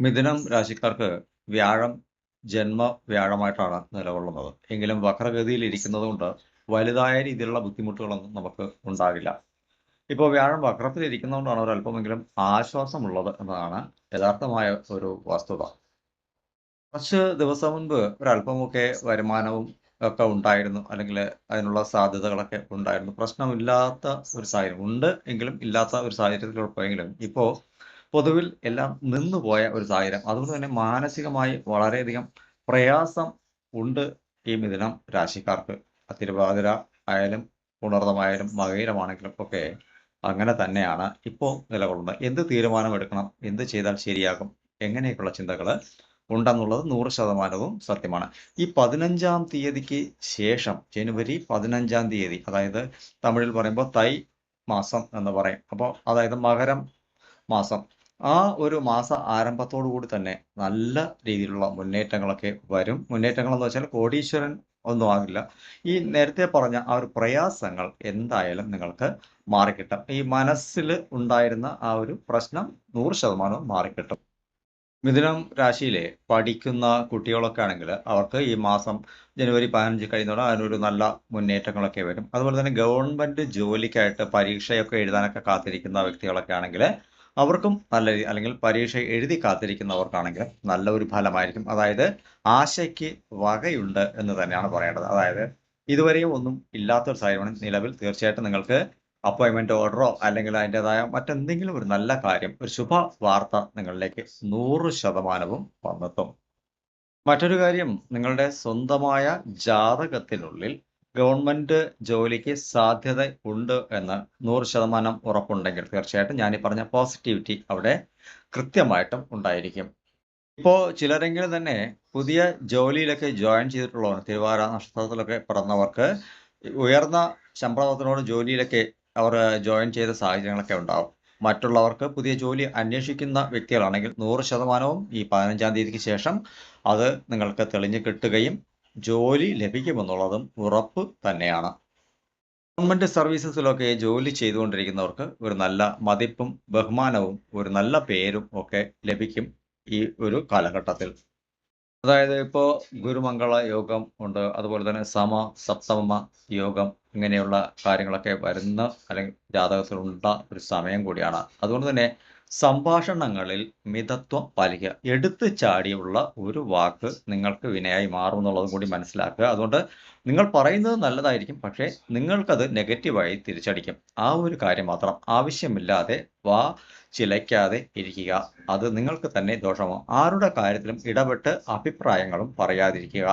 മിഥുനം രാശിക്കാർക്ക് വ്യാഴം ജന്മ വ്യാഴമായിട്ടാണ് നിലകൊള്ളുന്നത്. എങ്കിലും വക്രഗതിയിൽ ഇരിക്കുന്നത് കൊണ്ട് വലുതായ രീതിയിലുള്ള ബുദ്ധിമുട്ടുകളൊന്നും നമുക്ക് ഉണ്ടാകില്ല. ഇപ്പോൾ വ്യാഴം വക്രത്തിൽ ഇരിക്കുന്നതുകൊണ്ടാണ് ഒരല്പമെങ്കിലും ആശ്വാസമുള്ളത് എന്നതാണ് യഥാർത്ഥമായ ഒരു വസ്തുത. കുറച്ച് ദിവസം മുൻപ് ഒരല്പമൊക്കെ വരുമാനവും ഒക്കെ ഉണ്ടായിരുന്നു. അല്ലെങ്കിൽ അതിനുള്ള സാധ്യതകളൊക്കെ ഉണ്ടായിരുന്നു. പ്രശ്നമില്ലാത്ത ഒരു സാഹചര്യം ഉണ്ട് എങ്കിലും ഇല്ലാത്ത ഒരു സാഹചര്യത്തിലൂടെ പോയെങ്കിലും ഇപ്പോൾ പൊതുവിൽ എല്ലാം നിന്നുപോയ ഒരു സാഹചര്യം. അതുകൊണ്ട് തന്നെ മാനസികമായി വളരെയധികം പ്രയാസം ഉണ്ട് ഈ മിഥുനം രാശിക്കാർക്ക്. തിരുവാതിര ആയാലും പുണർതമായാലും മകയിലമാണെങ്കിലും ഒക്കെ അങ്ങനെ തന്നെയാണ് ഇപ്പോൾ നിലകൊള്ളുന്നത്. എന്ത് തീരുമാനം എടുക്കണം എന്ത് ചെയ്താൽ ശരിയാകും? എങ്ങനെയൊക്കെയുള്ള ചിന്തകൾ ഉണ്ടെന്നുള്ളത് നൂറ് ശതമാനവും സത്യമാണ്. ഈ പതിനഞ്ചാം തീയതിക്ക് ശേഷം ജനുവരി പതിനഞ്ചാം തീയതി അതായത് തമിഴിൽ പറയുമ്പോൾ തൈ മാസം എന്ന് പറയും. അപ്പോൾ അതായത് മകരം മാസം. ആ ഒരു മാസ ആരംഭത്തോടു കൂടി തന്നെ നല്ല രീതിയിലുള്ള മുന്നേറ്റങ്ങളൊക്കെ വരും. മുന്നേറ്റങ്ങൾ എന്ന് വെച്ചാൽ കോടീശ്വരൻ ഒന്നും ആകില്ല. ഈ നേരത്തെ പറഞ്ഞ ആ ഒരു പ്രയാസങ്ങൾ എന്തായാലും നിങ്ങൾക്ക് മാറിക്കിട്ടും. ഈ മനസ്സിൽ ഉണ്ടായിരുന്ന ആ ഒരു പ്രശ്നം നൂറ് ശതമാനവും മാറിക്കിട്ടും. മിഥുനം രാശിയിലെ പഠിക്കുന്ന കുട്ടികളൊക്കെ ആണെങ്കിൽ അവർക്ക് ഈ മാസം ജനുവരി പതിനഞ്ച് കഴിയുന്നതോടെ അതിനൊരു നല്ല മുന്നേറ്റങ്ങളൊക്കെ വരും. അതുപോലെ തന്നെ ഗവൺമെന്റ് ജോലിക്കായിട്ട് പരീക്ഷയൊക്കെ എഴുതാനൊക്കെ കാത്തിരിക്കുന്ന വ്യക്തികളൊക്കെ ആണെങ്കിൽ അവർക്കും നല്ല അല്ലെങ്കിൽ പരീക്ഷ എഴുതി കാത്തിരിക്കുന്നവർക്കാണെങ്കിൽ നല്ല ഒരു ഫലമായിരിക്കും. അതായത് ആശയ്ക്ക് വകയുണ്ട് എന്ന് തന്നെയാണ് പറയേണ്ടത്. അതായത് ഇതുവരെയും ഒന്നും ഇല്ലാത്തൊരു സാഹചര്യമാണ് നിലവിൽ തീർച്ചയായിട്ടും നിങ്ങൾക്ക് അപ്പോയിൻമെന്റ് ഓർഡറോ അല്ലെങ്കിൽ അതിന്റെതായ മറ്റെന്തെങ്കിലും ഒരു നല്ല കാര്യം ഒരു ശുഭ വാർത്ത നിങ്ങളിലേക്ക് നൂറ് ശതമാനവും വന്നെത്തും. മറ്റൊരു കാര്യം നിങ്ങളുടെ സ്വന്തമായ ജാതകത്തിനുള്ളിൽ ഗവൺമെന്റ് ജോലിക്ക് സാധ്യത ഉണ്ട് എന്ന് നൂറ് ശതമാനം ഉറപ്പുണ്ടെങ്കിൽ തീർച്ചയായിട്ടും ഞാൻ ഈ പറഞ്ഞ പോസിറ്റിവിറ്റി അവിടെ കൃത്യമായിട്ടും ഉണ്ടായിരിക്കും. ഇപ്പോൾ ചിലരെങ്കിലും തന്നെ പുതിയ ജോലിയിലൊക്കെ ജോയിൻ ചെയ്തിട്ടുള്ളവർ തിരുവാര നക്ഷത്രത്തിലൊക്കെ പിറന്നവർക്ക് ഉയർന്ന ശമ്പളത്തിനോട് ജോലിയിലൊക്കെ അവർ ജോയിൻ ചെയ്ത സാഹചര്യങ്ങളൊക്കെ ഉണ്ടാവും. മറ്റുള്ളവർക്ക് പുതിയ ജോലി അന്വേഷിക്കുന്ന വ്യക്തികളാണെങ്കിൽ നൂറ് ശതമാനവും ഈ പതിനഞ്ചാം തീയതിക്ക് ശേഷം അത് നിങ്ങൾക്ക് തെളിഞ്ഞു കിട്ടുകയും ജോലി ലഭിക്കുമെന്നുള്ളതും ഉറപ്പ് തന്നെയാണ്. ഗവൺമെന്റ് സർവീസസിലൊക്കെ ജോലി ചെയ്തുകൊണ്ടിരിക്കുന്നവർക്ക് ഒരു നല്ല മതിപ്പും ബഹുമാനവും ഒരു നല്ല പേരും ഒക്കെ ലഭിക്കും ഈ ഒരു കാലഘട്ടത്തിൽ. അതായത് ഇപ്പോൾ ഗുരുമംഗള യോഗം ഉണ്ട് അതുപോലെ തന്നെ സമ സപ്തമ യോഗം ഇങ്ങനെയുള്ള കാര്യങ്ങളൊക്കെ വരുന്ന അല്ലെങ്കിൽ ജാതകത്തിലുള്ള ഒരു സമയം കൂടിയാണ്. അതുകൊണ്ട് തന്നെ സംഭാഷണങ്ങളിൽ മിതത്വം പാലിക്കുക. എടുത്തു ചാടിയുള്ള ഒരു വാക്ക് നിങ്ങൾക്ക് വിനയായി മാറും എന്നുള്ളതും കൂടി മനസ്സിലാക്കുക. അതുകൊണ്ട് നിങ്ങൾ പറയുന്നത് നല്ലതായിരിക്കും പക്ഷേ നിങ്ങൾക്കത് നെഗറ്റീവായി തിരിച്ചടിക്കും. ആ ഒരു കാര്യം മാത്രം. ആവശ്യമില്ലാതെ വാ ചിലയ്ക്കാതെ ഇരിക്കുക. അത് നിങ്ങൾക്ക് തന്നെ ദോഷമോ ആരുടെ കാര്യത്തിലും ഇടപെട്ട് അഭിപ്രായങ്ങളും പറയാതിരിക്കുക.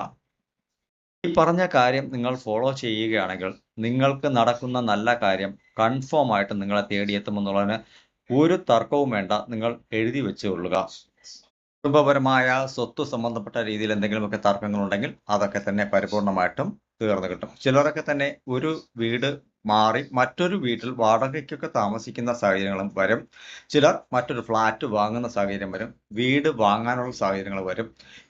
ഈ പറഞ്ഞ കാര്യം നിങ്ങൾ ഫോളോ ചെയ്യുകയാണെങ്കിൽ നിങ്ങൾക്ക് നടക്കുന്ന നല്ല കാര്യം കൺഫേം ആയിട്ട് നിങ്ങളെ തേടിയെത്തുമെന്നുള്ളതിന് ഒരു തർക്കവും വേണ്ട. നിങ്ങൾ എഴുതി വെച്ചുകൊള്ളുക കുടുംബപരമായ സ്വത്ത് സംബന്ധപ്പെട്ട രീതിയിൽ എന്തെങ്കിലുമൊക്കെ തർക്കങ്ങളുണ്ടെങ്കിൽ അതൊക്കെ തന്നെ പരിപൂർണമായിട്ടും തീർന്നു കിട്ടും. ചിലരൊക്കെ തന്നെ ഒരു വീട് മാറി മറ്റൊരു വീട്ടിൽ വാടകയ്ക്കൊക്കെ താമസിക്കുന്ന സാഹചര്യങ്ങളും വരും. ചിലർ മറ്റൊരു ഫ്ലാറ്റ് വാങ്ങുന്ന സാഹചര്യം വരും. വീട് വാങ്ങാനുള്ള സാഹചര്യങ്ങൾ വരും.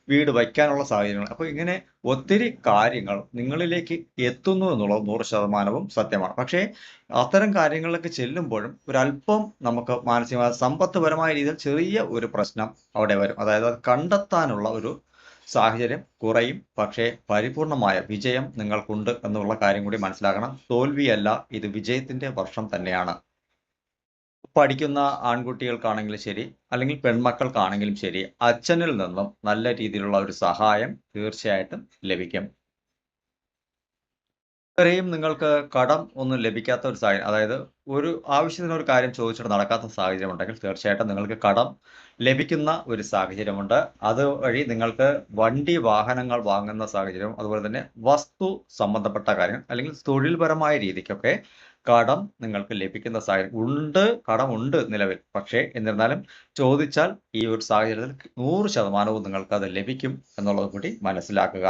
വീട് വയ്ക്കാനുള്ള സാഹചര്യങ്ങൾ. അപ്പോൾ ഇങ്ങനെ ഒത്തിരി കാര്യങ്ങൾ നിങ്ങളിലേക്ക് എത്തുന്നു എന്നുള്ളത് നൂറ് ശതമാനവും സത്യമാണ്. പക്ഷേ അത്തരം കാര്യങ്ങളിലൊക്കെ ചെല്ലുമ്പോഴും ഒരല്പം നമുക്ക് മാനസികമായ സമ്പത്ത്പരമായ രീതിയിൽ ചെറിയ ഒരു പ്രശ്നം അവിടെ വരും. അതായത് അത് കണ്ടെത്താനുള്ള ഒരു സാഹചര്യം കുറയും. പക്ഷേ പരിപൂർണമായ വിജയം നിങ്ങൾക്കുണ്ട് എന്നുള്ള കാര്യം കൂടി മനസ്സിലാക്കണം. തോൽവിയല്ല ഇത് വിജയത്തിന്റെ വർഷം തന്നെയാണ്. പഠിക്കുന്ന ആൺകുട്ടികൾക്കാണെങ്കിലും ശരി അല്ലെങ്കിൽ പെൺമക്കൾക്കാണെങ്കിലും ശരി അച്ഛനിൽ നിന്നും നല്ല രീതിയിലുള്ള ഒരു സഹായം തീർച്ചയായിട്ടും ലഭിക്കും. ഇതുവരെയും നിങ്ങൾക്ക് കടം ഒന്നും ലഭിക്കാത്ത ഒരു സാഹചര്യം അതായത് ഒരു ആവശ്യത്തിന് ഒരു കാര്യം ചോദിച്ചിട്ട് നടക്കാത്ത സാഹചര്യം ഉണ്ടെങ്കിൽ തീർച്ചയായിട്ടും നിങ്ങൾക്ക് കടം ലഭിക്കുന്ന ഒരു സാഹചര്യമുണ്ട്. അതുവഴി നിങ്ങൾക്ക് വണ്ടി വാഹനങ്ങൾ വാങ്ങുന്ന സാഹചര്യം അതുപോലെ തന്നെ വസ്തു സംബന്ധപ്പെട്ട കാര്യം അല്ലെങ്കിൽ തൊഴിൽപരമായ രീതിക്കൊക്കെ കടം നിങ്ങൾക്ക് ലഭിക്കുന്ന സാഹചര്യം ഉണ്ട് കടമുണ്ട് നിലവിൽ. പക്ഷേ എന്നിരുന്നാലും ചോദിച്ചാൽ ഈ ഒരു സാഹചര്യത്തിൽ നൂറ് ശതമാനവും നിങ്ങൾക്ക് അത് ലഭിക്കും എന്നുള്ളത് കൂടി മനസ്സിലാക്കുക.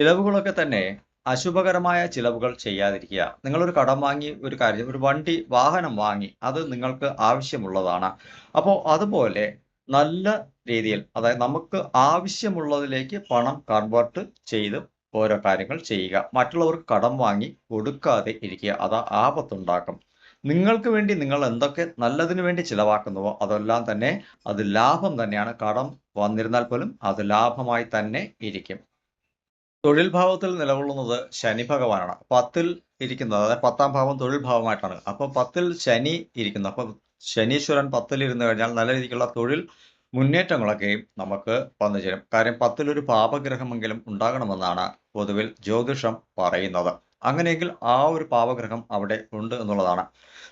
ഇളവുകളൊക്കെ തന്നെ അശുഭകരമായ ചിലവുകൾ ചെയ്യാതിരിക്കുക. നിങ്ങളൊരു കടം വാങ്ങി ഒരു കാര്യം ഒരു വണ്ടി വാഹനം വാങ്ങി അത് നിങ്ങൾക്ക് ആവശ്യമുള്ളതാണ്. അപ്പോൾ അതുപോലെ നല്ല രീതിയിൽ അതായത് നമുക്ക് ആവശ്യമുള്ളതിലേക്ക് പണം കൺവേർട്ട് ചെയ്ത് ഓരോ കാര്യങ്ങൾ ചെയ്യുക. മറ്റുള്ളവർക്ക് കടം വാങ്ങി കൊടുക്കാതെ ഇരിക്കുക. അത് ആപത്തുണ്ടാക്കും. നിങ്ങൾക്ക് വേണ്ടി നിങ്ങൾ എന്തൊക്കെ നല്ലതിന് വേണ്ടി ചിലവാക്കുന്നുവോ അതെല്ലാം തന്നെ അത് ലാഭം തന്നെയാണ്. കടം വന്നിരുന്നാൽ പോലും അത് ലാഭമായി തന്നെ ഇരിക്കും. തൊഴിൽ ഭാവത്തിൽ നിലകൊള്ളുന്നത് ശനി ഭഗവാനാണ്. പത്തിൽ ഇരിക്കുന്നത് അതായത് പത്താം ഭാവം തൊഴിൽ ഭാവമായിട്ടാണ് അപ്പോൾ പത്തിൽ ശനി ഇരിക്കുന്നു. അപ്പം ശനീശ്വരൻ പത്തിൽ ഇരുന്ന് കഴിഞ്ഞാൽ നല്ല രീതിക്കുള്ള തൊഴിൽ മുന്നേറ്റങ്ങളൊക്കെയും നമുക്ക് വന്നു ചേരും. കാര്യം പത്തിലൊരു പാപഗ്രഹമെങ്കിലും ഉണ്ടാകണമെന്നാണ് പൊതുവിൽ ജ്യോതിഷം പറയുന്നത്. അങ്ങനെയെങ്കിൽ ആ ഒരു പാപഗ്രഹം അവിടെ ഉണ്ട് എന്നുള്ളതാണ്.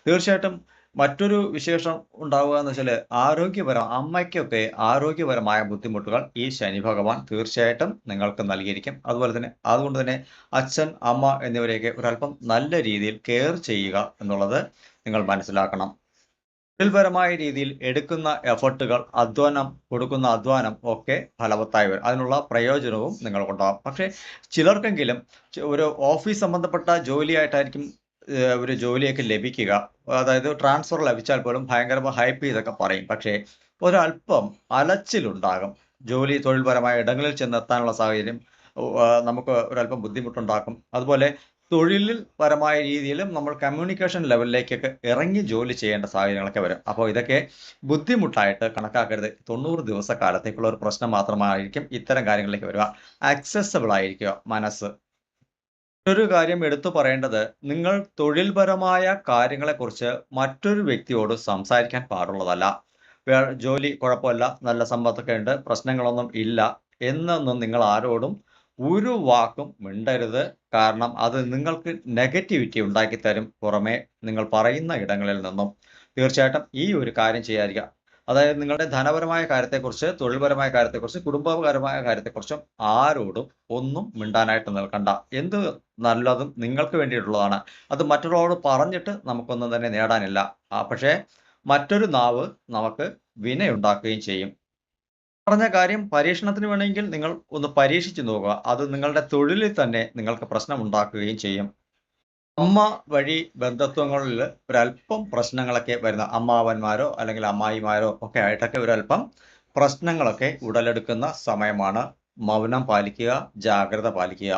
തീർച്ചയായിട്ടും മറ്റൊരു വിശേഷം ഉണ്ടാവുക എന്ന് വെച്ചാൽ ആരോഗ്യപരം അമ്മയ്ക്കൊക്കെ ആരോഗ്യപരമായ ബുദ്ധിമുട്ടുകൾ ഈ ശനി ഭഗവാൻ തീർച്ചയായിട്ടും നിങ്ങൾക്ക് നൽകിയിരിക്കും. അതുപോലെ തന്നെ അതുകൊണ്ട് തന്നെ അച്ഛൻ അമ്മ എന്നിവരെയൊക്കെ ഒരല്പം നല്ല രീതിയിൽ കെയർ ചെയ്യുക എന്നുള്ളത് നിങ്ങൾ മനസ്സിലാക്കണം. തൊഴിൽപരമായ രീതിയിൽ എടുക്കുന്ന എഫർട്ടുകൾ അധ്വാനം കൊടുക്കുന്ന അധ്വാനം ഒക്കെ ഫലവത്തായി വരും. അതിനുള്ള പ്രയോജനവും നിങ്ങൾക്കുണ്ടാകും പക്ഷേ ചിലർക്കെങ്കിലും ഒരു ഓഫീസ് സംബന്ധപ്പെട്ട ജോലിയായിട്ടായിരിക്കും ഒരു ജോലിയൊക്കെ ലഭിക്കുക. അതായത് ട്രാൻസ്ഫർ ലഭിച്ചാൽ പോലും ഭയങ്കര ഹൈപ്പ് ചെയ്തൊക്കെ പറയും. പക്ഷേ ഒരല്പം അലച്ചിലുണ്ടാകും. ജോലി തൊഴിൽപരമായ ഇടങ്ങളിൽ ചെന്നെത്താനുള്ള സാഹചര്യം നമുക്ക് ഒരല്പം ബുദ്ധിമുട്ടുണ്ടാക്കും. അതുപോലെ തൊഴിലിൽ പരമായ രീതിയിലും നമ്മൾ കമ്മ്യൂണിക്കേഷൻ ലെവലിലേക്കൊക്കെ ഇറങ്ങി ജോലി ചെയ്യേണ്ട സാഹചര്യങ്ങളൊക്കെ വരും. അപ്പോൾ ഇതൊക്കെ ബുദ്ധിമുട്ടായിട്ട് കണക്കാക്കരുത്. തൊണ്ണൂറ് ദിവസക്കാലത്തേക്കുള്ള ഒരു പ്രശ്നം മാത്രമായിരിക്കും ഇത്തരം കാര്യങ്ങളിലേക്ക് വരിക. ആക്സസബിൾ ആയിരിക്കുക മനസ്സ്. ഒരു കാര്യം എടുത്തു പറയേണ്ടത് നിങ്ങൾ തൊഴിൽപരമായ കാര്യങ്ങളെക്കുറിച്ച് മറ്റൊരു വ്യക്തിയോട് സംസാരിക്കാൻ പാടുള്ളതല്ല. ജോലി കുഴപ്പമില്ല നല്ല സമ്പത്തൊക്കെ ഉണ്ട് പ്രശ്നങ്ങളൊന്നും ഇല്ല എന്നൊന്നും നിങ്ങൾ ആരോടും ഒരു വാക്കും മിണ്ടരുത്. കാരണം അത് നിങ്ങൾക്ക് നെഗറ്റിവിറ്റി ഉണ്ടാക്കി തരും പുറമെ നിങ്ങൾ പറയുന്ന ഇടങ്ങളിൽ നിന്നും. തീർച്ചയായിട്ടും ഈ ഒരു കാര്യം ചെയ്യാതിരിക്കുക. അതായത് നിങ്ങളുടെ ധനപരമായ കാര്യത്തെക്കുറിച്ച് തൊഴിൽപരമായ കാര്യത്തെക്കുറിച്ച് കുടുംബപരമായ കാര്യത്തെക്കുറിച്ചും ആരോടും ഒന്നും മിണ്ടാനായിട്ട് നിൽക്കണ്ട. എന്ത് നല്ലതും നിങ്ങൾക്ക് വേണ്ടിയിട്ടുള്ളതാണ്. അത് മറ്റുള്ളവരോട് പറഞ്ഞിട്ട് നമുക്കൊന്നും തന്നെ നേടാനില്ല. ആ പക്ഷേ മറ്റൊരു നാവ് നമുക്ക് വിനയുണ്ടാക്കുകയും ചെയ്യും. പറഞ്ഞ കാര്യം പരീക്ഷണത്തിന് വേണമെങ്കിൽ നിങ്ങൾ ഒന്ന് പരീക്ഷിച്ചു നോക്കുക. അത് നിങ്ങളുടെ തൊഴിലിൽ തന്നെ നിങ്ങൾക്ക് പ്രശ്നം ഉണ്ടാക്കുകയും ചെയ്യും. അമ്മ വഴി ബന്ധത്വങ്ങളിൽ ഒരല്പം പ്രശ്നങ്ങളൊക്കെ വരുന്ന അമ്മാവന്മാരോ അല്ലെങ്കിൽ അമ്മായിമാരോ ഒക്കെ ആയിട്ടൊക്കെ ഒരല്പം പ്രശ്നങ്ങളൊക്കെ ഉടലെടുക്കുന്ന സമയമാണ് മൗനം പാലിക്കുക ജാഗ്രത പാലിക്കുക.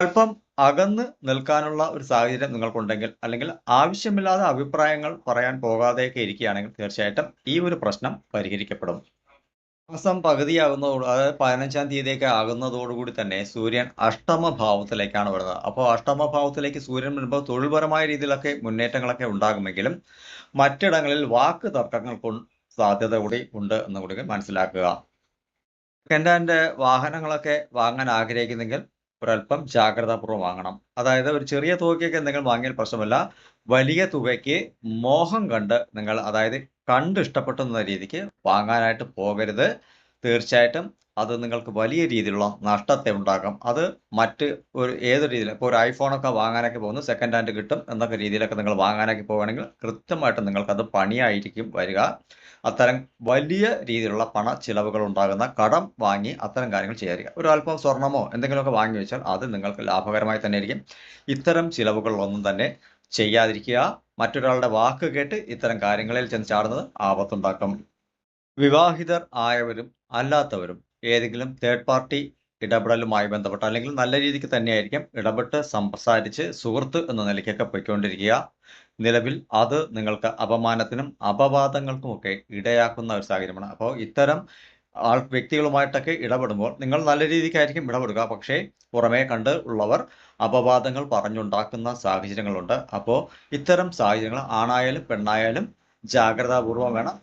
അല്പം അകന്ന് നിൽക്കാനുള്ള ഒരു സാഹചര്യം നിങ്ങൾക്കുണ്ടെങ്കിൽ അല്ലെങ്കിൽ ആവശ്യമില്ലാതെ അഭിപ്രായങ്ങൾ പറയാൻ പോകാതെയൊക്കെ ഇരിക്കുകയാണെങ്കിൽ തീർച്ചയായിട്ടും ഈ ഒരു പ്രശ്നം പരിഹരിക്കപ്പെടും. മാസം പകുതിയാകുന്നതോട് അതായത് പതിനഞ്ചാം തീയതിയൊക്കെ ആകുന്നതോടുകൂടി തന്നെ സൂര്യൻ അഷ്ടമ ഭാവത്തിലേക്കാണ് വരുന്നത്. അപ്പോൾ അഷ്ടമ ഭാവത്തിലേക്ക് സൂര്യൻ വരുമ്പോൾ തൊഴിൽപരമായ രീതിയിലൊക്കെ മുന്നേറ്റങ്ങളൊക്കെ ഉണ്ടാകുമെങ്കിലും മറ്റിടങ്ങളിൽ വാക്ക് തർക്കങ്ങൾക്കും സാധ്യത കൂടി ഉണ്ട് എന്ന് കൂടി മനസ്സിലാക്കുക. സെക്കൻഡ് ഹാൻഡ് വാഹനങ്ങളൊക്കെ വാങ്ങാൻ ആഗ്രഹിക്കുന്നെങ്കിൽ ഒരല്പം ജാഗ്രതാപൂർവം വാങ്ങണം. അതായത് ഒരു ചെറിയ തുകയ്ക്കൊക്കെ എന്തെങ്കിലും വാങ്ങിയാൽ പ്രശ്നമല്ല. വലിയ തുകയ്ക്ക് മോഹം കണ്ട് നിങ്ങൾ അതായത് കണ്ട് ഇഷ്ടപ്പെട്ടുന്ന രീതിക്ക് വാങ്ങാനായിട്ട് പോകരുത്. തീർച്ചയായിട്ടും അത് നിങ്ങൾക്ക് വലിയ രീതിയിലുള്ള നഷ്ടത്തെ ഉണ്ടാക്കാം. അത് മറ്റ് ഒരു ഏതൊരു രീതിയിൽ ഇപ്പോൾ ഒരു ഐഫോണൊക്കെ വാങ്ങാനൊക്കെ പോകുന്നു സെക്കൻഡ് ഹാൻഡ് കിട്ടും എന്നൊക്കെ രീതിയിലൊക്കെ നിങ്ങൾ വാങ്ങാനൊക്കെ പോകുകയാണെങ്കിൽ കൃത്യമായിട്ട് നിങ്ങൾക്കത് പണിയായിരിക്കും വരിക. അത്തരം വലിയ രീതിയിലുള്ള പണ ചിലവുകൾ ഉണ്ടാകുന്ന കടം വാങ്ങി അത്തരം കാര്യങ്ങൾ ചെയ്യാതിരിക്കുക. ഒരു അല്പം സ്വർണമോ എന്തെങ്കിലുമൊക്കെ വാങ്ങി വെച്ചാൽ അത് നിങ്ങൾക്ക് ലാഭകരമായി തന്നെ ആയിരിക്കും ഇത്തരം ചിലവുകളൊന്നും തന്നെ ചെയ്യാതിരിക്കുക. മറ്റൊരാളുടെ വാക്ക് കേട്ട് ഇത്തരം കാര്യങ്ങളിൽ ചെന്ന് ചാടുന്നത് ആപത്തുണ്ടാക്കും. വിവാഹിതർ ആയവരും അല്ലാത്തവരും ഏതെങ്കിലും തേർഡ് പാർട്ടി ഇടപെടലുമായി ബന്ധപ്പെട്ട് അല്ലെങ്കിൽ നല്ല രീതിക്ക് തന്നെയായിരിക്കും ഇടപെട്ട് സംസാരിച്ച് സുഹൃത്ത് എന്ന നിലയ്ക്കൊക്കെ പോയിക്കൊണ്ടിരിക്കുക. നിലവിൽ അത് നിങ്ങൾക്ക് അപമാനത്തിനും അപവാദങ്ങൾക്കും ഒക്കെ ഇടയാക്കുന്ന ഒരു സാഹചര്യമാണ്. അപ്പോൾ ഇത്തരം ആൾ വ്യക്തികളുമായിട്ടൊക്കെ ഇടപെടുമ്പോൾ നിങ്ങൾ നല്ല രീതിക്കായിരിക്കും ഇടപെടുക. പക്ഷേ പുറമേ കണ്ട് ഉള്ളവർ അപവാദങ്ങൾ പറഞ്ഞുണ്ടാക്കുന്ന സാഹചര്യങ്ങളുണ്ട്. അപ്പോൾ ഇത്തരം സാഹചര്യങ്ങൾ ആണായാലും പെണ്ണായാലും ജാഗ്രതാപൂർവം വേണം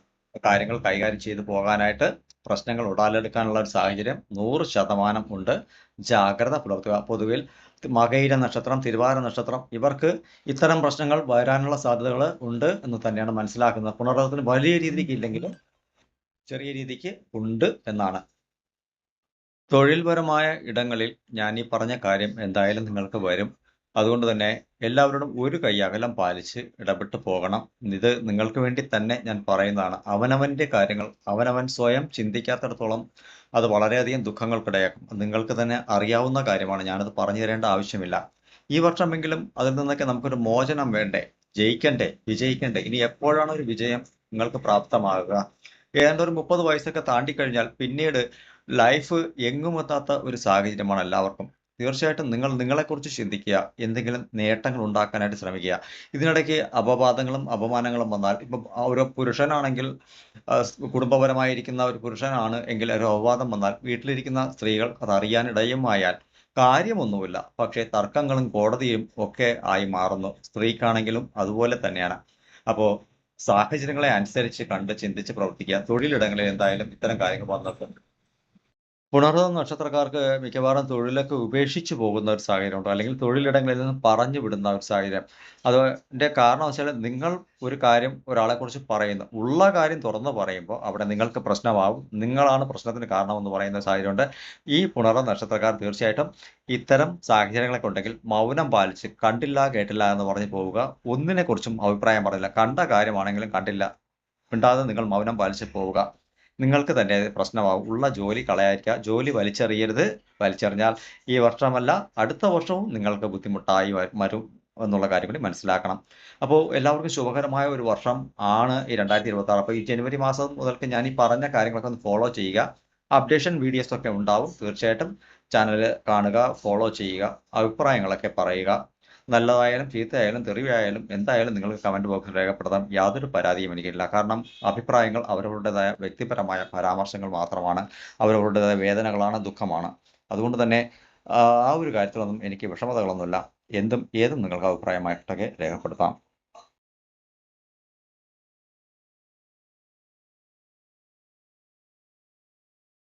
കാര്യങ്ങൾ കൈകാര്യം ചെയ്തു പോകാനായിട്ട് പ്രശ്നങ്ങൾ ഉടാലെടുക്കാനുള്ള ഒരു സാഹചര്യം നൂറ് ശതമാനം ഉണ്ട്. ജാഗ്രത പുലർത്തുക. പൊതുവിൽ മകയിര നക്ഷത്രം തിരുവാര നക്ഷത്രം ഇവർക്ക് ഇത്തരം പ്രശ്നങ്ങൾ വരാനുള്ള സാധ്യതകൾ ഉണ്ട് എന്ന് തന്നെയാണ് മനസ്സിലാക്കുന്നത്. പുനർവത്തിന് വലിയ രീതിക്ക് ഇല്ലെങ്കിലും ചെറിയ രീതിക്ക് ഉണ്ട് എന്നാണ്. തൊഴിൽപരമായ ഇടങ്ങളിൽ ഞാൻ ഈ പറഞ്ഞ കാര്യം എന്തായാലും നിങ്ങൾക്ക് വരും. അതുകൊണ്ട് തന്നെ എല്ലാവരോടും ഒരു കൈ അകലം പാലിച്ച് ഇടപെട്ട് പോകണം. ഇത് നിങ്ങൾക്ക് വേണ്ടി തന്നെ ഞാൻ പറയുന്നതാണ്. അവനവന്റെ കാര്യങ്ങൾ അവനവൻ സ്വയം ചിന്തിക്കാത്തിടത്തോളം അത് വളരെയധികം ദുഃഖങ്ങൾക്കിടയാക്കും. നിങ്ങൾക്ക് തന്നെ അറിയാവുന്ന കാര്യമാണ് ഞാനത് പറഞ്ഞു തരേണ്ട ആവശ്യമില്ല. ഈ വർഷമെങ്കിലും അതിൽ നിന്നൊക്കെ നമുക്കൊരു മോചനം വേണ്ടേ? ജയിക്കണ്ടേ? വിജയിക്കണ്ടേ? ഇനി എപ്പോഴാണ് ഒരു വിജയം നിങ്ങൾക്ക് പ്രാപ്തമാകുക? ഏതാണ്ട് ഒരു മുപ്പത് വയസ്സൊക്കെ താണ്ടിക്കഴിഞ്ഞാൽ പിന്നീട് ലൈഫ് എങ്ങുമെത്താത്ത ഒരു സാഹചര്യമാണ് എല്ലാവർക്കും തീർച്ചയായിട്ടും നിങ്ങൾ നിങ്ങളെക്കുറിച്ച് ചിന്തിക്കുക. എന്തെങ്കിലും നേട്ടങ്ങൾ ഉണ്ടാക്കാനായിട്ട് ശ്രമിക്കുക. ഇതിനിടയ്ക്ക് അപവാദങ്ങളും അപമാനങ്ങളും വന്നാൽ ഇപ്പം ഒരു പുരുഷനാണെങ്കിൽ കുടുംബപരമായിരിക്കുന്ന ഒരു പുരുഷനാണ് എങ്കിൽ ഒരു അപവാദം വന്നാൽ വീട്ടിലിരിക്കുന്ന സ്ത്രീകൾ അത് അറിയാനിടയുമായാൽ കാര്യമൊന്നുമില്ല. പക്ഷേ തർക്കങ്ങളും കോടതിയും ഒക്കെ ആയി മാറുന്നു. സ്ത്രീക്കാണെങ്കിലും അതുപോലെ തന്നെയാണ്. അപ്പോൾ സാഹചര്യങ്ങളെ അനുസരിച്ച് കണ്ട് ചിന്തിച്ച് പ്രവർത്തിക്കുക. തൊഴിലിടങ്ങളിൽ എന്തായാലും ഇത്തരം കാര്യങ്ങൾ വന്നിട്ടുണ്ട്. പുണർന്ന നക്ഷത്രക്കാർക്ക് മിക്കവാറും തൊഴിലൊക്കെ ഉപേക്ഷിച്ച് പോകുന്ന ഒരു സാഹചര്യമുണ്ട്. അല്ലെങ്കിൽ തൊഴിലിടങ്ങളിൽ നിന്ന് പറഞ്ഞു വിടുന്ന ഒരു സാഹചര്യം. അതിന്റെ കാരണം വെച്ചാൽ നിങ്ങൾ ഒരു കാര്യം ഒരാളെക്കുറിച്ച് പറയുന്നു. ഉള്ള കാര്യം തുറന്ന് പറയുമ്പോൾ അവിടെ നിങ്ങൾക്ക് പ്രശ്നമാവും. നിങ്ങളാണ് പ്രശ്നത്തിന് കാരണമെന്ന് പറയുന്ന സാഹചര്യമുണ്ട്. ഈ പുണർന്ന നക്ഷത്രക്കാർ തീർച്ചയായിട്ടും ഇത്തരം സാഹചര്യങ്ങളൊക്കെ ഉണ്ടെങ്കിൽ മൗനം പാലിച്ച് കണ്ടില്ല കേട്ടില്ല എന്ന് പറഞ്ഞു പോവുക. ഒന്നിനെക്കുറിച്ചും അഭിപ്രായം പറയില്ല. കണ്ട കാര്യമാണെങ്കിലും കണ്ടില്ല. മിണ്ടാതെ നിങ്ങൾ മൗനം പാലിച്ച് പോവുക. നിങ്ങൾക്ക് തന്നെ പ്രശ്നമാകും. ഉള്ള ജോലി കളയാതിരിക്കുക. ജോലി വലിച്ചെറിയരുത്. വലിച്ചെറിഞ്ഞാൽ ഈ വർഷമല്ല അടുത്ത വർഷവും നിങ്ങൾക്ക് ബുദ്ധിമുട്ടായി വരും എന്നുള്ള കാര്യം കൂടി മനസ്സിലാക്കണം. അപ്പോൾ എല്ലാവർക്കും ശുഭകരമായ ഒരു വർഷം ആണ് ഈ 2026. അപ്പോൾ ഈ ജനുവരി മാസം മുതൽക്ക് ഞാൻ ഈ പറഞ്ഞ കാര്യങ്ങളൊക്കെ ഒന്ന് ഫോളോ ചെയ്യുക. അപ്ഡേഷൻ വീഡിയോസ് ഒക്കെ ഉണ്ടാവും. തീർച്ചയായിട്ടും ചാനൽ കാണുക, ഫോളോ ചെയ്യുക. അഭിപ്രായങ്ങളൊക്കെ പറയുക. നല്ലതായാലും ചീത്തയായാലും തെറിവായാലും എന്തായാലും നിങ്ങൾക്ക് കമന്റ് ബോക്സിൽ രേഖപ്പെടുത്താം. യാതൊരു പരാതിയും എനിക്കില്ല. കാരണം അഭിപ്രായങ്ങൾ അവരവരുടേതായ വ്യക്തിപരമായ പരാമർശങ്ങൾ മാത്രമാണ്. അവരവരുടേതായ വേദനകളാണ്, ദുഃഖമാണ്. അതുകൊണ്ട് തന്നെ ആ ഒരു കാര്യത്തിലൊന്നും എനിക്ക് വിഷമതകളൊന്നുമില്ല. എന്തും ഏതും നിങ്ങൾക്ക് അഭിപ്രായമായിട്ടൊക്കെ രേഖപ്പെടുത്താം.